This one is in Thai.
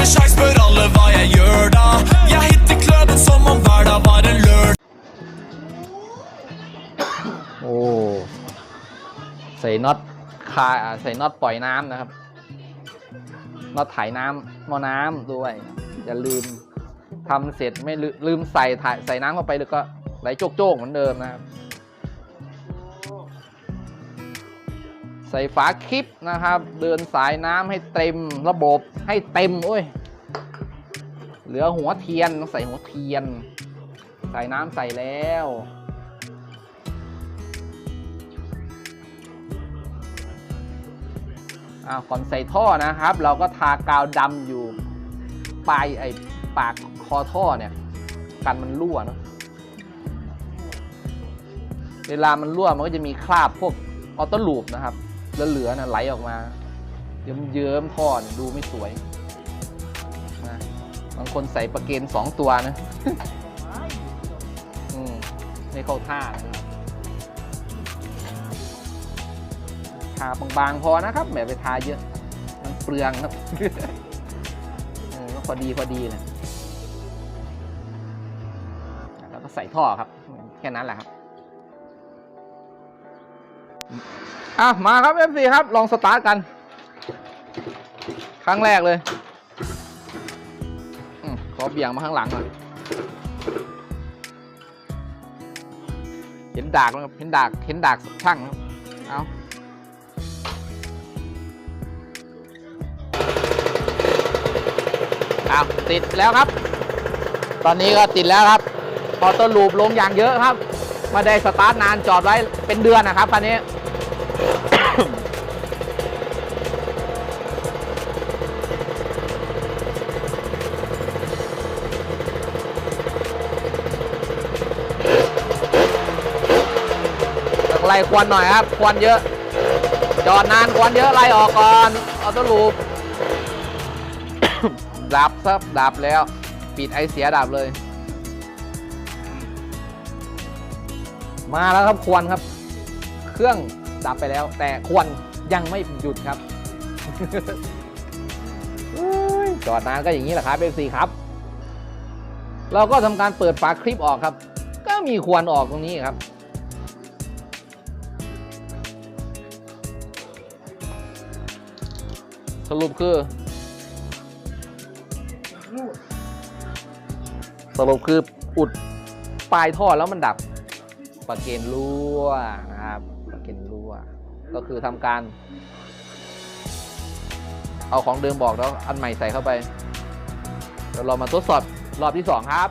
med sjans, spør alle hva jeg gjør da. Jeg hitter kløben som om hverdag var en lørdag. โอ้ใส่น็อตคาใส่น็อตปล่อยน้ำนะครับน็อตถ่ายน้ำหม้อน้ำด้วยอย่าลืมทำเสร็จไม่ลืมใส่ถ่ายใส่น้ำเข้าไปแล้วก็ไหลโจกๆเหมือนเดิมนะครับ ใส่ฝาคลิปนะครับ เดินสายน้ำให้เต็มระบบให้เต็มโอ้ยเหลือหัวเทียนต้องใส่หัวเทียน ใส่น้ำใส่แล้วอ่าก่อนใส่ท่อนะครับ เราก็ทากาวดำอยู่ปลายไอ้ปากคอท่อเนี่ยกันมันรั่วเนอะเวลามันรั่วมันก็จะมีคราบพวกออโต้ลูปนะครับ เหลือน่ะไหลออกมาเยิ้มๆท่อเนี่ยดูไม่สวยนะบางคนใส่ประเกนสองตัวนะอืมไม่เข้าท่านะครับทาบางๆพอนะครับแบบไปทาเยอะ มันเปลืองครับก็พอดีพอดีนะแล้วก็ใส่ท่อครับ แค่นั้นแหละครับ อะมาครับ F4 ครับ ลองสตาร์ทกัน ครั้งแรกเลยอมขอเบี่ยงมาข้างหลังหน่อยเห็นดากไหมครับเห็นดากเห็นดากช่างครับเอาอ้าติดแล้วครับ ตอนนี้ก็ติดแล้วครับออโต้ลูปลงอย่างเยอะครับ มาได้สตาร์ทนานจอดไว้เป็นเดือนนะครับคันนี้ ต้องไล่ควันหน่อยครับ ควันเยอะ จอดนานควันเยอะไล่ออกก่อนออโต้ลูปดับซับดับแล้ว ปิดไอเสียดับเลย มาแล้วครับควันครับ เครื่อง ดับไปแล้ว แต่ควันยังไม่หยุดครับจอดนานก็อย่างนี้แหละครับเอฟซีครับ เราก็ทำการเปิดฝาคลิปออกครับ ก็มีควันออกตรงนี้ครับ สรุปคือ สรุปคืออุดปลายท่อแล้วมันดับปะเกนรั่วนะครับ นรั่ว ก็คือทำการ เอาของเดิมบอกแล้วอันใหม่ใส่เข้าไปเดี๋ยวเรามาทดสอบรอบที่ 2 ครับ